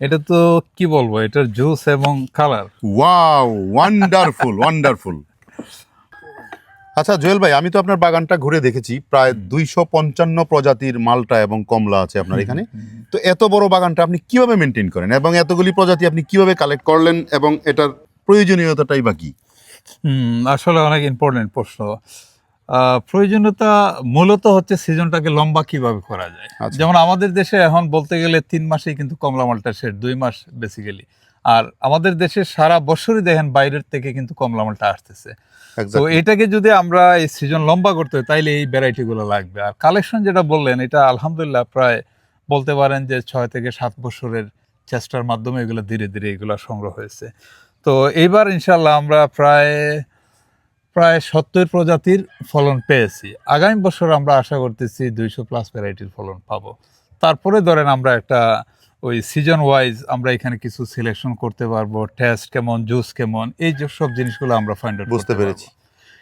এটা তো কি বলব এটার জুস এবং কালার ওয়াও ওয়ান্ডারফুল ওয়ান্ডারফুল আচ্ছা জুয়েল ভাই আমি তো আপনার বাগানটা ঘুরে দেখেছি। প্রায় দুইশো পঞ্চান্ন প্রজাতির মালটা এবং কমলা আছে আপনার এখানে। তো এত বড় বাগানটা আপনি কীভাবে মেনটেন করেন? এবং এতগুলি প্রজাতি আপনি কীভাবে কালেক্ট করলেন? এবং এটার প্রয়োজনীয়তাটাই বা কি? হুম আসলে অনেক ইম্পর্টেন্ট প্রশ্ন। প্রয়োজনীয়তা মূলত হচ্ছে সিজনটাকে লম্বা কীভাবে করা যায়। আচ্ছা। যেমন আমাদের দেশে এখন বলতে গেলে তিন মাসেই কিন্তু কমলা মালটা শেষ দুই মাস বেসিক্যালি আর আমাদের দেশে সারা বছরই দেখেন বাইরের থেকে কিন্তু কমলা মালটা আসতেছে। তো এটাকে যদি আমরা এই সিজন লম্বা করতে হয় তাইলে এই ভ্যারাইটি গুলো লাগবে। আর কালেকশন যেটা বললেন এটা আলহামদুলিল্লাহ প্রায় বলতে পারেন যে ছয় থেকে সাত বছরের চেষ্টার মাধ্যমে এগুলো ধীরে ধীরে এগুলো সংগ্রহ হয়েছে। তো এইবার ইনশাল্লাহ আমরা প্রায় প্রায় সত্তর প্রজাতির ফলন পেয়েছি। আগামী বছর আমরা আশা করতেছি দুইশো প্লাস ভ্যারাইটির ফলন পাবো। তারপরে ধরেন আমরা একটা ওই সিজন ওয়াইজ আমরা এখানে কিছু সিলেকশন করতে পারব টেস্ট কেমন জুস কেমন এই যে সব জিনিসগুলো আমরা ফাইন্ড আউট বুঝতে পেরেছি।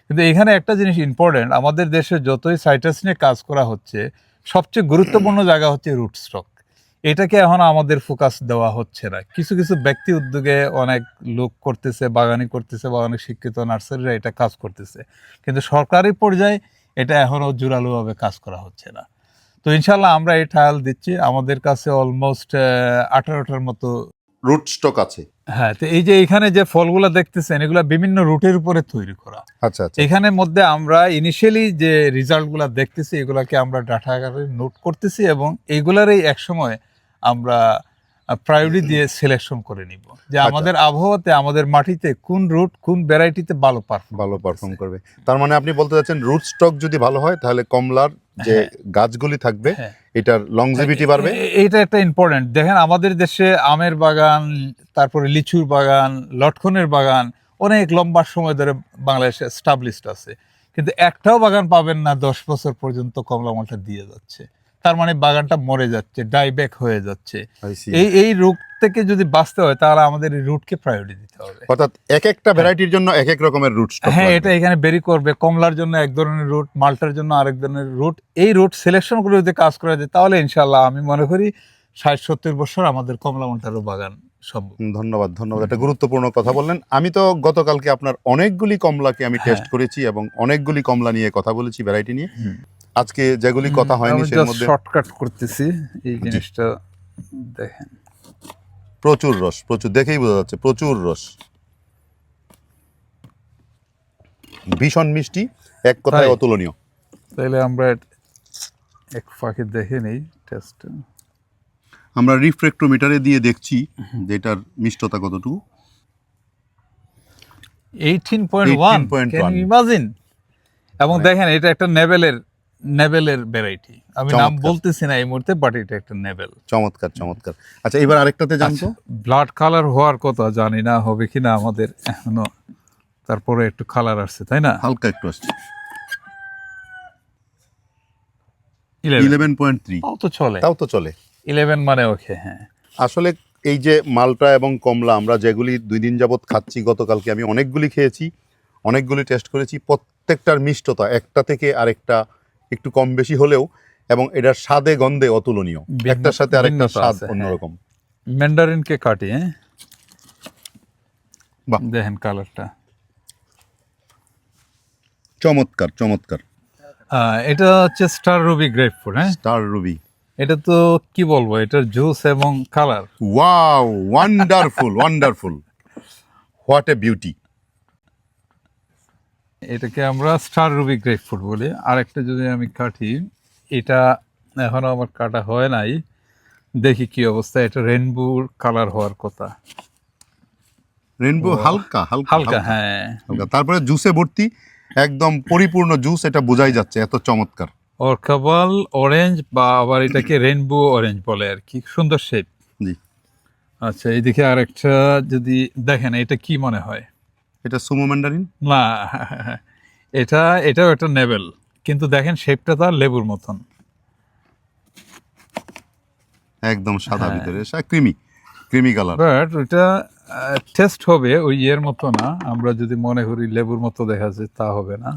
কিন্তু এখানে একটা জিনিস ইম্পর্টেন্ট আমাদের দেশে যতই সাইটাস নিয়ে কাজ করা হচ্ছে সবচেয়ে গুরুত্বপূর্ণ জায়গা হচ্ছে রুট স্টক এটাকে এখন আমাদের ফোকাস দেওয়া হচ্ছে না। কিছু কিছু ব্যক্তি উদ্যোগে অনেক লোক করতেছে বাগানি করতেছে বা অনেক শিক্ষিত নার্সারিরা এটা কাজ করতেছে। কিন্তু সরকারি পর্যায়ে এটা এখনও জোরালোভাবে কাজ করা হচ্ছে না। তো ইনশাল্লাহ আমরা এই ট্রায়াল দিচ্ছি। আমাদের কাছে অলমোস্ট আঠারোটার মতো রুট স্টক আছে। হ্যাঁ তো এই যে এখানে যে ফলগুলো দেখতেছেন এগুলো বিভিন্ন রুটের উপরে তৈরি করা। আচ্ছা আচ্ছা। এখানের মধ্যে আমরা ইনিশিয়ালি যে রেজাল্টগুলো দেখতেছি এগুলাকে আমরা ডাটা আকারে নোট করতেছি এবং এইগুলারই একসময় আমরা প্রায়োরিটি দিয়ে সিলেকশন করে নিব। যে আচ্ছা। আমাদের আবহাওয়াতে আমাদের মাটিতে কোন রুট কোন ভ্যারাইটিতে ভালো পারফর্ম ভালো পারফর্ম করবে। তার মানে আপনি বলতে চাচ্ছেন রুট স্টক যদি ভালো হয় তাহলে কমলার যে হ্যাঁ। গাছগুলি থাকবে হ্যাঁ। এটার লংজিভিটি বাড়বে? এটা একটা ইম্পর্টেন্ট দেখেন আমাদের দেশে আমের বাগান তারপরে লিচুর বাগান লটকনের বাগান অনেক লম্বা সময় ধরে বাংলাদেশে স্টাবলিশড আছে। কিন্তু একটাও বাগান পাবেন না দশ বছর পর্যন্ত কমলা মালটা দিয়ে যাচ্ছে। তার মানে বাগানটা মরে যাচ্ছে ডাইব্যাক হয়ে যাচ্ছে। এই এই রোগ থেকে যদি বাঁচতে হয় তাহলে আমাদের এই রুটকে প্রায়োরিটি দিতে হবে। অর্থাৎ এক একটা ভ্যারাইটির জন্য এক এক রকমের রুট হ্যাঁ এটা এখানে বেরি করবে। কমলার জন্য এক ধরনের রুট মালটার জন্য আরেক ধরনের রুট এই রুট সিলেকশন করে যদি কাজ করা যায় তাহলে ইনশাল্লাহ আমি মনে করি ষাট সত্তর বছর আমাদের কমলা মালটারও বাগান সম্ভব। ধন্যবাদ ধন্যবাদ। একটা গুরুত্বপূর্ণ কথা বললেন। আমি তো গতকালকে আপনার অনেকগুলি কমলাকে আমি টেস্ট করেছি এবং অনেকগুলি কমলা নিয়ে কথা বলেছি ভ্যারাইটি নিয়ে। আজকে যেগুলি কথা হয়নি সের মধ্যে শর্টকাট করতেছি এই জিনিসটা দেখেন। প্রচুর রস প্রচুর দেখেই বোঝা যাচ্ছে প্রচুর রস। ভীষণ মিষ্টি এক কথায় অতুলনীয়। তাহলে আমরা এক ফাঁকে দেখে নেই টেস্ট আমরা রিফ্রেক্টোমিটারে দিয়ে দেখছি যে এটার মিষ্টতা কতটুকু। এইটিন পয়েন্ট ওয়ান 18.1 ইমাজিন এবং মানে- দেখেন এটা একটা নেভেলের নেভেলের ভ্যারাইটি আমি নাম বলতেছি না এই মুহূর্তে বাট এটা একটা নেভেল। চমৎকার চমৎকার। আচ্ছা এবার আরেকটাতে জানতো ব্লাড কালার হওয়ার কথা জানি না হবে কিনা আমাদের এখনও। তারপরে একটু কালার আসছে তাই না? হালকা একটু আসছে। ইলেভেন পয়েন্ট থ্রি তাও তো চলে। তাও তো চলে। ইলেভেন মানে ওকে হ্যাঁ। আসলে এই যে মালটা এবং কমলা আমরা যেগুলি দুই দিন যাবত খাচ্ছি গতকালকে আমি অনেকগুলি খেয়েছি অনেকগুলি টেস্ট করেছি প্রত্যেকটার মিষ্টতা একটা থেকে আরেকটা একটু কম বেশি হলেও এবং এটার স্বাদে গন্ধে অতুলনীয়। একটার সাথে আরেকটা স্বাদ। অন্যরকম। ম্যান্ডারিনকে কাটি হ্যাঁ। দেখেন কালারটা। চমৎকার চমৎকার। এটা হচ্ছে স্টার রুবি গ্রেপ ফুড হ্যাঁ? স্টার রুবি এটা তো কি বলব এটার জুস এবং colour wow wonderful wonderful what a beauty এটাকে আমরা স্টার রুবি গ্রেপ ফুড বলি। আরেকটা যদি আমি কাটি এটা এখনও আমার কাটা হয় নাই। দেখি কি অবস্থা এটা রেনবোর কালার হওয়ার কথা। রেনবো হালকা হালকা হালকা হ্যাঁ। হালকা। তারপরে জুসে ভর্তি একদম পরিপূর্ণ জুস এটা বোঝাই যাচ্ছে এত চমৎকার। ওর কেবল অরেঞ্জ বা আবার এটাকে রেনবো অরেঞ্জ বলে আর কি সুন্দর শেপ জি। আচ্ছা এইদিকে আরেকটা যদি দেখেন এটা কি মনে হয়? এটা সুমো ম্যান্ডারিন না এটা এটাও একটা নেভেল কিন্তু দেখেন শেপটা তার লেবুর মতন। একদম সাদা হ্যাঁ। ভিতরে ক্রিমি ক্রিমি কালার বাট ওইটা টেস্ট হবে ওই ইয়ের মতো না। আমরা যদি মনে করি লেবুর মতো দেখা যায় তা হবে না।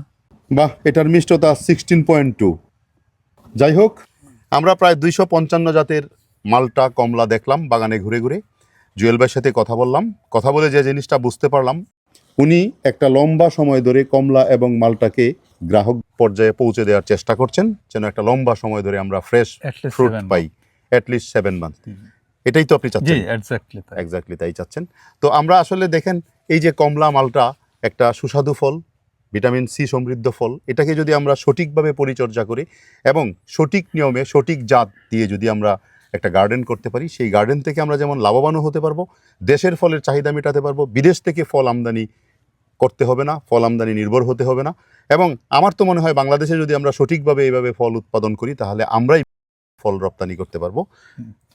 বাহ এটার মিষ্টতা সিক্সটিন পয়েন্ট টু যাই হোক আমরা প্রায় দুইশো পঞ্চান্ন জাতের মালটা কমলা দেখলাম বাগানে ঘুরে ঘুরে। জুয়েল ভাইয়ের সাথে কথা বললাম। কথা বলে যে জিনিসটা বুঝতে পারলাম উনি একটা লম্বা সময় ধরে কমলা এবং মালটাকে গ্রাহক পর্যায়ে পৌঁছে দেওয়ার চেষ্টা করছেন যেন একটা লম্বা সময় ধরে আমরা ফ্রেশ ফ্রুট পাই। অ্যাটলিস্ট সেভেন মান্থ এটাই তো আপনি চাচ্ছেন? এক্স্যাক্টলি এক্স্যাক্টলি তাই চাচ্ছেন। তো আমরা আসলে দেখেন এই যে কমলা মালটা একটা সুস্বাদু ফল ভিটামিন সি সমৃদ্ধ ফল এটাকে যদি আমরা সঠিকভাবে পরিচর্যা করি এবং সঠিক নিয়মে সঠিক জাত দিয়ে যদি আমরা একটা গার্ডেন করতে পারি। সেই গার্ডেন থেকে আমরা যেমন লাভবানও হতে পারব দেশের ফলের চাহিদা মেটাতে পারব বিদেশ থেকে ফল আমদানি করতে হবে না ফল আমদানি নির্ভর হতে হবে না। এবং আমার তো মনে হয় বাংলাদেশে যদি আমরা সঠিকভাবে এইভাবে ফল উৎপাদন করি তাহলে আমরাই ফল রপ্তানি করতে পারব।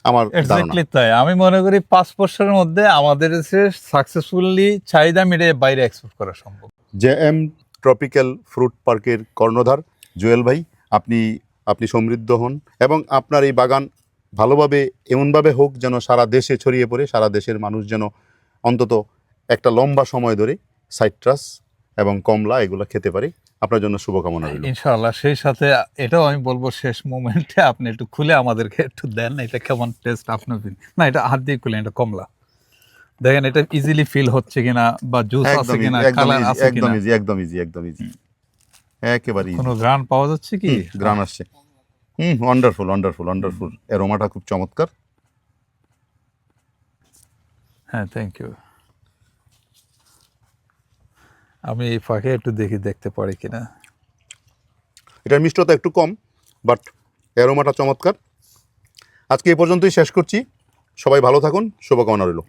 আমার এক্স্যাক্টলি তাই। আমি মনে করি পাঁচ বছরের মধ্যে আমাদের দেশে সাকসেসফুলি চাহিদা মিটে বাইরে এক্সপোর্ট করা সম্ভব। জে এম ট্রপিক্যাল ফ্রুট পার্কের কর্ণধার জুয়েল ভাই আপনি আপনি সমৃদ্ধ হন এবং আপনার এই বাগান ভালোভাবে এমনভাবে হোক যেন সারা দেশে ছড়িয়ে পড়ে সারা দেশের মানুষ যেন অন্তত একটা লম্বা সময় ধরে সাইট্রাস এবং কমলা এগুলো খেতে পারে। আপনার জন্য শুভকামনা রইল। ইনশাআল্লাহ সেই সাথে এটাও আমি বলব শেষ মোমেন্টে আপনি একটু খুলে আমাদেরকে একটু দেন এটা কেমন টেস্ট আপনার না এটা হাত দিয়ে খুলে এটা কমলা। দেখেন এটা ইজিলি ফিল হচ্ছে কিনা বা জুস আছে কিনা কালার আছে একদম ইজি একদম ইজি একদম ইজি একেবারে কোনো গ্রান পাওয়া যাচ্ছে কি? গ্রান আসছে। হুম ওয়ান্ডারফুল ওয়ান্ডারফুল ওয়ান্ডারফুল এরোমাটা খুব চমৎকার। হ্যাঁ থ্যাংক ইউ আমি এই ফাঁকে একটু দেখি দেখতে পারি কিনা। এটার মিষ্টতা একটু কম বাট অ্যারোমাটা চমৎকার। আজকে এই পর্যন্তই শেষ করছি। সবাই ভালো থাকুন শুভকামনা রইল।